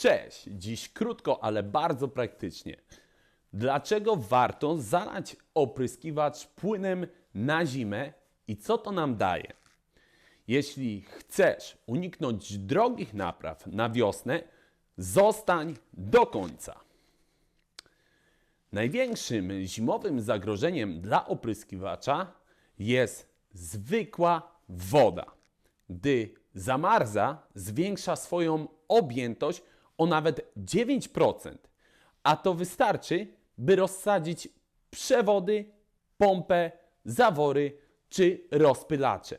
Cześć! Dziś krótko, ale bardzo praktycznie. Dlaczego warto zalać opryskiwacz płynem na zimę i co to nam daje? Jeśli chcesz uniknąć drogich napraw na wiosnę, zostań do końca. Największym zimowym zagrożeniem dla opryskiwacza jest zwykła woda. Gdy zamarza, zwiększa swoją objętość o nawet 9%, a to wystarczy, by rozsadzić przewody, pompę, zawory czy rozpylacze.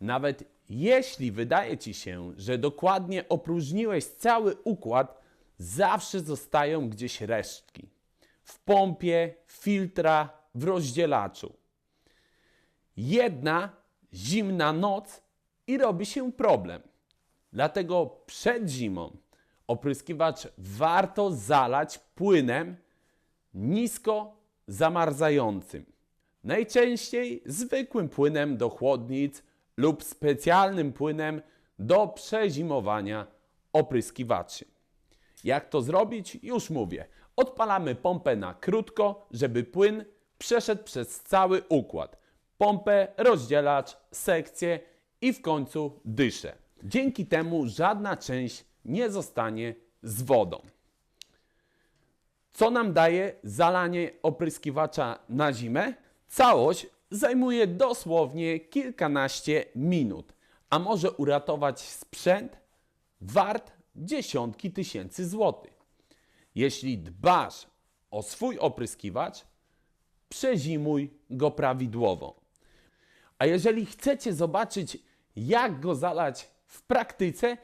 Nawet jeśli wydaje ci się, że dokładnie opróżniłeś cały układ, zawsze zostają gdzieś resztki. W pompie, filtra, w rozdzielaczu. Jedna zimna noc i robi się problem. Dlatego przed zimą opryskiwacz warto zalać płynem nisko zamarzającym. Najczęściej zwykłym płynem do chłodnic lub specjalnym płynem do przezimowania opryskiwaczy. Jak to zrobić? Już mówię. Odpalamy pompę na krótko, żeby płyn przeszedł przez cały układ. Pompę, rozdzielacz, sekcję i w końcu dyszę. Dzięki temu żadna część nie zostanie z wodą. Co nam daje zalanie opryskiwacza na zimę? Całość zajmuje dosłownie kilkanaście minut, a może uratować sprzęt wart dziesiątki tysięcy złotych. Jeśli dbasz o swój opryskiwacz, przezimuj go prawidłowo. A jeżeli chcecie zobaczyć, jak go zalać w praktyce,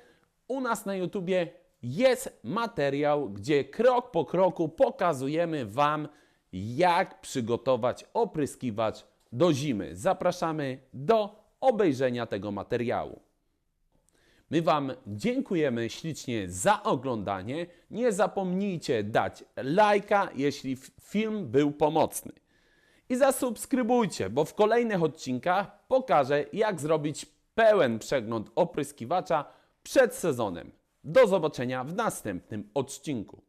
u nas na YouTubie jest materiał, gdzie krok po kroku pokazujemy Wam, jak przygotować opryskiwacz do zimy. Zapraszamy do obejrzenia tego materiału. My Wam dziękujemy ślicznie za oglądanie. Nie zapomnijcie dać lajka, jeśli film był pomocny. I zasubskrybujcie, bo w kolejnych odcinkach pokażę, jak zrobić pełen przegląd opryskiwacza przed sezonem. Do zobaczenia w następnym odcinku.